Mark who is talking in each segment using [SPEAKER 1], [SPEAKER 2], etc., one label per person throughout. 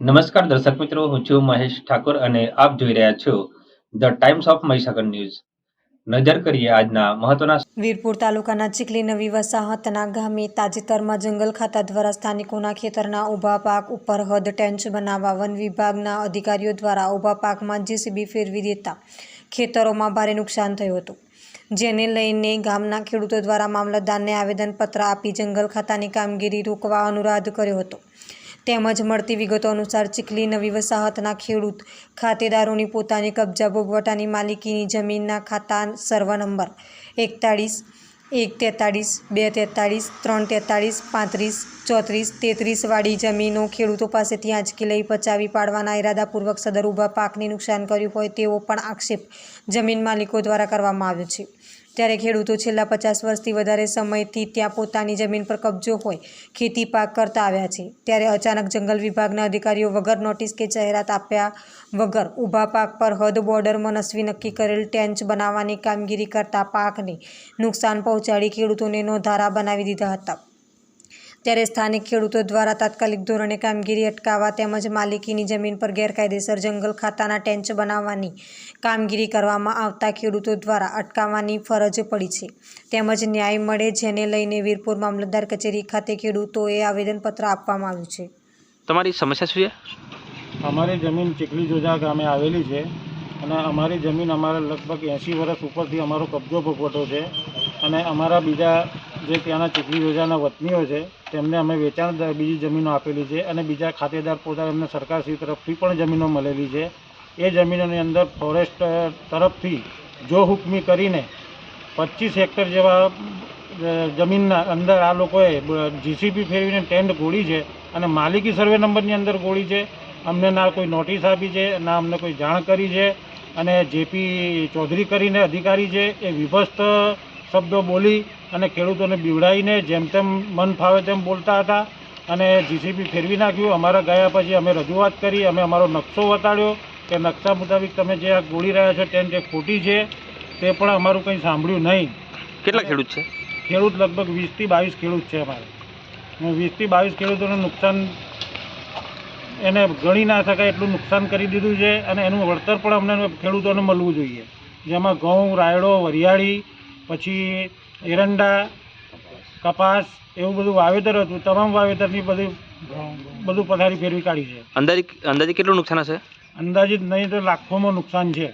[SPEAKER 1] નમસ્કાર દર્શક મિત્રો, હું છું મહેશ ઠાકોર અને આપ જોઈ રહ્યા છો the Times of Mahisagar news. નજર કરીએ આજના મહત્વના
[SPEAKER 2] વીરપુર તાલુકાના ચીખલી નવી વસાહતના ગામે તાજેતરમાં જંગલ ખાતા દ્વારા સ્થાનિકોના ખેતરના ઊભા પાક ઉપર હદ ટેન્ચ બનાવવા વન વિભાગના અધિકારીઓ દ્વારા ઊભા પાકમાં જેસીબી ફેરવી દેતા ખેતરોમાં ભારે નુકસાન થયું હતું. જેને લઈને ગામના ખેડૂતો દ્વારા મામલતદારને આવેદનપત્ર આપી જંગલ ખાતાની કામગીરી રોકવા અનુરોધ કર્યો હતો. તેમજ મળતી વિગતો અનુસાર ચીખલી નવી વસાહતના ખેડૂત ખાતેદારોની પોતાની કબજા ભોગવટાની માલિકીની જમીનના ખાતા સર્વ નંબર એકતાળીસ, એક તેતાળીસ, બે તેતાળીસ, ત્રણ તેતાળીસ, પાંત્રીસ, ચોત્રીસ તેત્રીસવાળી જમીનો ખેડૂતો પાસેથી આંચકી લઈ પચાવી પાડવાના ઇરાદાપૂર્વક સદર ઊભા પાકને નુકસાન કર્યું હોય તેવો પણ આક્ષેપ જમીન માલિકો દ્વારા કરવામાં આવ્યો છે. ત્યારે ખેડૂતો છેલ્લા પચાસ વર્ષથી વધારે સમયથી ત્યાં પોતાની જમીન પર કબજો હોય, ખેતી પાક કરતા આવ્યા છે. ત્યારે અચાનક જંગલ વિભાગના અધિકારીઓ વગર નોટિસ કે જાહેરાત આપ્યા વગર ઊભા પાક પર હદ બોર્ડર મનસ્વી નક્કી કરેલ ટેન્ચ બનાવવાની કામગીરી કરતા પાકને નુકસાન પહોંચાડી ખેડૂતોને નોંધારા બનાવી દીધા હતા. ત્યારે સ્થાનિક ખેડૂતો દ્વારા તાત્કાલિક ધોરણે કામગીરી અટકાવવા તેમજ માલિકીની જમીન પર ગેરકાયદેસર જંગલ ખાતાના ટેન્ચ બનાવવાની કામગીરી કરવામાં આવતા ખેડૂતો દ્વારા અટકાવવાની ફરજ પડી છે. તેમજ ન્યાય મળે જેને લઈને વીરપુર મામલતદાર કચેરી ખાતે ખેડૂતોએ આવેદનપત્ર આપવામાં આવ્યું છે.
[SPEAKER 3] તમારી સમસ્યા શું છે?
[SPEAKER 4] અમારી જમીન ચીખલી જોજા ગામે આવેલી છે અને અમારી જમીન અમારે લગભગ એંસી વર્ષ ઉપરથી અમારો કબજો ભોગવટો છે અને અમારા બીજા જે ત્યાંના ચૂંટણી યોજાના વતનીઓ છે, તેમને અમે વેચાણ બીજી જમીનો આપેલી છે અને બીજા ખાતેદાર પોતા એમને સરકારશ્રી તરફથી પણ જમીનો મળેલી છે. એ જમીનોની અંદર ફોરેસ્ટ તરફથી જો હુકમી કરીને પચીસ હેક્ટર જેવા જમીનના અંદર આ લોકોએ જીસીપી ફેરવીને ટેન્ડ ગોળી છે અને માલિકી સર્વે નંબરની અંદર ગોળી છે. અમને ના કોઈ નોટિસ આપી છે, ના અમને કોઈ જાણ કરી છે અને જેપી ચૌધરી કરીને અધિકારી છે એ વિભસ્ત શબ્દો બોલી અને ખેડૂતોને બીવડાવીને જેમ તેમ મન ફાવે તેમ બોલતા હતા. અને જીસીબી ફેરવી નાખ્યું. અમારા ગયા પછી અમે રજૂઆત કરી અમે અમારો નકશો બતાડ્યો કે નકશા મુતાબિક તમે જે આ ગોળી રહ્યા છો તેમ જે ખોટી છે તે પણ અમારું કંઈ સાંભળ્યું નહીં.
[SPEAKER 3] કેટલા ખેડૂત છે?
[SPEAKER 4] ખેડૂત લગભગ વીસથી બાવીસ ખેડૂત છે અમારે. વીસથી બાવીસ ખેડૂતોને નુકસાન એને ગણી ના શકાય એટલું નુકસાન કરી દીધું છે અને એનું વળતર પણ અમને ખેડૂતોને મળવું જોઈએ. જેમાં ઘઉં રાયડો વરિયાળી પછી એરંડા કપાસ એવું બધું વાવેતર હતું તમામ વાવેતરની બધી બધું પથારી ફેરવી કાઢી છે.
[SPEAKER 3] અંદાજે અંદાજે કેટલું નુકસાન હશે?
[SPEAKER 4] અંદાજિત નહીં તો લાખોમાં નુકસાન છે.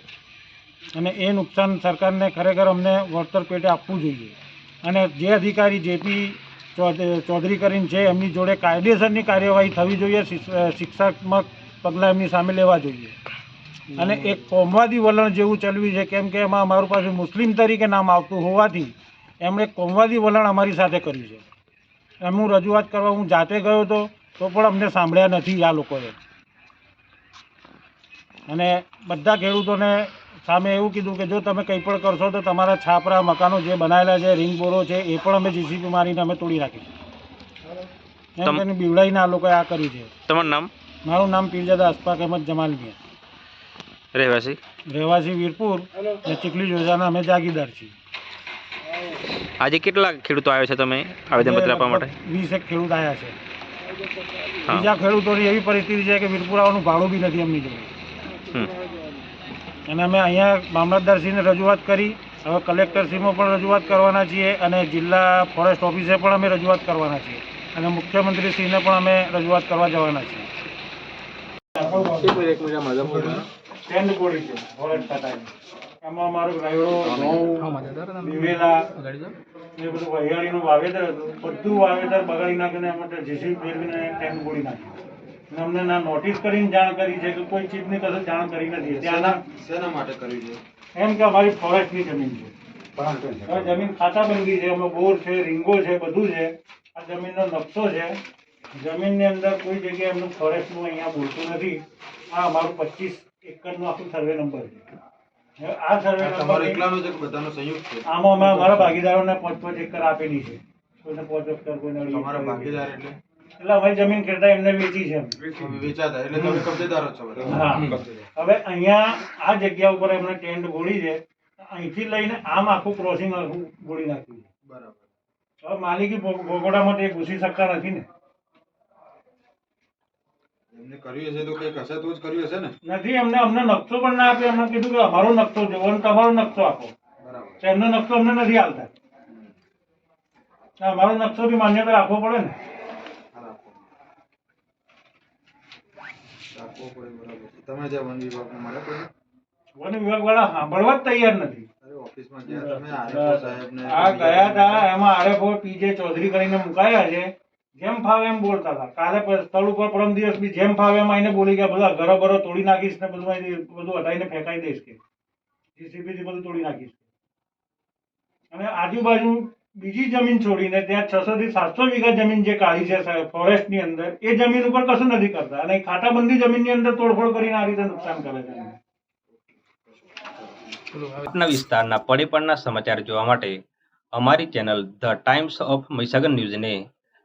[SPEAKER 4] અને એ નુકસાન સરકારને ખરેખર અમને વળતર પેટે આપવું જોઈએ. અને જે અધિકારી જેપી ચૌધરી કરીને છે એમની જોડે કાયદેસરની કાર્યવાહી થવી જોઈએ શિક્ષાત્મક પગલાં એમની સામે લેવા જોઈએ. અને એક કોમવાદી વલણ જેવું ચલવ્યું છે કેમ કે એમાં અમારું પાસે મુસ્લિમ તરીકે નામ આવતું હોવાથી એમણે કોમવાદી વલણ અમારી સાથે કર્યું છે. એમ હું રજૂઆત કરવા હું જાતે ગયો હતો તો પણ અમને સાંભળ્યા નથી આ લોકોએ. અને બધા ખેડૂતોને સામે એવું કીધું કે જો તમે કંઈ પણ કરશો તો તમારા છાપરા મકાનો જે બનાવેલા છે રિંગ બોરો છે એ પણ અમે જીસીપી મારીને અમે તોડી નાખીશું. એમ બીવડાઈને આ લોકોએ આ કર્યું છે.
[SPEAKER 3] તમારું નામ?
[SPEAKER 4] મારું નામ પીરજાદા અશફાક અહેમદ જમાલમિયા.
[SPEAKER 3] રહેવાસી?
[SPEAKER 4] રહેવાસી વીરપુર અને ચીખલી યોજાના અમે જાગીદાર છીએ.
[SPEAKER 3] આજે કેટલા ખેડૂતો આવ્યા છે તમે આવેદનપત્ર આપવા માટે?
[SPEAKER 4] વીસ એક ખેડૂત આવ્યા છે. બીજા ખેડૂતોની એવી પરિસ્થિતિ છે કે વીરપુર આવવાનું ભાડું બી નથી એમની જોડે. અને અમે અહીંયા મામલતદારશ્રીને રજૂઆત કરી હવે કલેક્ટરશ્રીમાં પણ રજૂઆત કરવાના છીએ અને જિલ્લા ફોરેસ્ટ ઓફિસે પણ અમે રજૂઆત કરવાના છીએ. અને મુખ્યમંત્રીશ્રીને પણ અમે રજૂઆત કરવા જવાના છીએ. ટેન્ડ ગોળી છે વોલેટ કાઢાય એમાં મારો રાયડો ઘઉં દિવેલા એ બધું વહિયાળીનું વાવેતર હતું. બધું વાવેતર બગાડી નાખીને એમાં જેસી ફેરવીને ટેન્ડ ગોળી નાખ્યું. અમને ના નોટિસ કરીને જાણ કરી છે કે કોઈ ચીજની કશું જાણ કરી નથી. ત્યાંના
[SPEAKER 5] શેના માટે કરી છે?
[SPEAKER 4] એમ કે અમારી ફોરેસ્ટની જમીન છે. હવે જમીન ખાતાબંધી છે એમાં બોર છે રીંગો છે બધું છે. આ જમીનનો નકશો છે. જમીનની અંદર કોઈ જગ્યાએ એમનું ફોરેસ્ટનું અહીંયા બોલતું નથી. આ અમારું પચીસ એકરનું આખું સર્વે નંબર છે. આ સર્વે
[SPEAKER 5] તમારો એકલાનો છે કે બધાનો સંયુક્ત છે?
[SPEAKER 4] આમાં અમે અમારા ભાગીદારોને પાંચ પાંચ એકર આપેલી છે. કોઈને પાંચ એકર કોઈને
[SPEAKER 5] તમારા ભાગીદાર એટલે?
[SPEAKER 4] એટલે અમારી જમીન ખેડતા એમને વેચી છે
[SPEAKER 5] વેચાતા. એટલે તમે કબજેદારો છો
[SPEAKER 4] હા. હવે અહીંયા આ જગ્યા ઉપર એમને ટેન્ટ ગોળી છે. અહીંથી લઈને આમ આખું ક્રોસિંગ આખું ગોળી નાખ્યું છે.
[SPEAKER 5] બરાબર.
[SPEAKER 4] હવે માલિકી ભોગ- ભોગવડામાં તે ઘૂસી શકતા નથી ને.
[SPEAKER 5] એમને કર્યું હશે તો કંઈક હશે તો જ કર્યું હશે ને?
[SPEAKER 4] નથી એમને અમને નકશો પણ ના આપ્યો. એમને કીધું કે અમારો નકશો જોવો અને તમારો નકશો આપો.
[SPEAKER 5] બરાબર.
[SPEAKER 4] એમનો નકશો અમને નથી આવતા. અમારો નકશો બી માન્યતા રાખવો પડે ને.
[SPEAKER 5] રાખવો પડે. બરાબર તમે જે વન વિભાગમાં મળે કોઈ
[SPEAKER 4] વન વિભાગ વાળા સાંભળવા જ તૈયાર નથી. આ ગયા હતા એમાં આરએફઓ પીજે ચૌધરી કરીને મુકાયા છે. જેમ ફાવે એમ બોલતા હતા. કાલે સ્થળ ઉપર પરમ દિવસ બી જેમ ફાવે એમ આઈને બોલી ગયા, બધા ઘરો બરો તોડી નાખીશ ને બધું બધું હટાવીને ફેંકાઈ દઈશ કે. જીસીબીથી બધું તોડી નાખીશ અને આજુબાજુ બીજી જમીન છોડીને ત્યાં છસો થી સાતસો વીઘા જમીન જે કાઢી છે ફોરેસ્ટની અંદર, એ જમીન ઉપર કશું નથી કરતા. અને ખાતાબંધી જમીનની અંદર તોડફોડ કરીને આ રીતે નુકસાન કરે છે.
[SPEAKER 1] આપના વિસ્તારના પડીપણના સમાચાર જોવા માટે અમારી channel the Times of Mahisagar ન્યૂઝને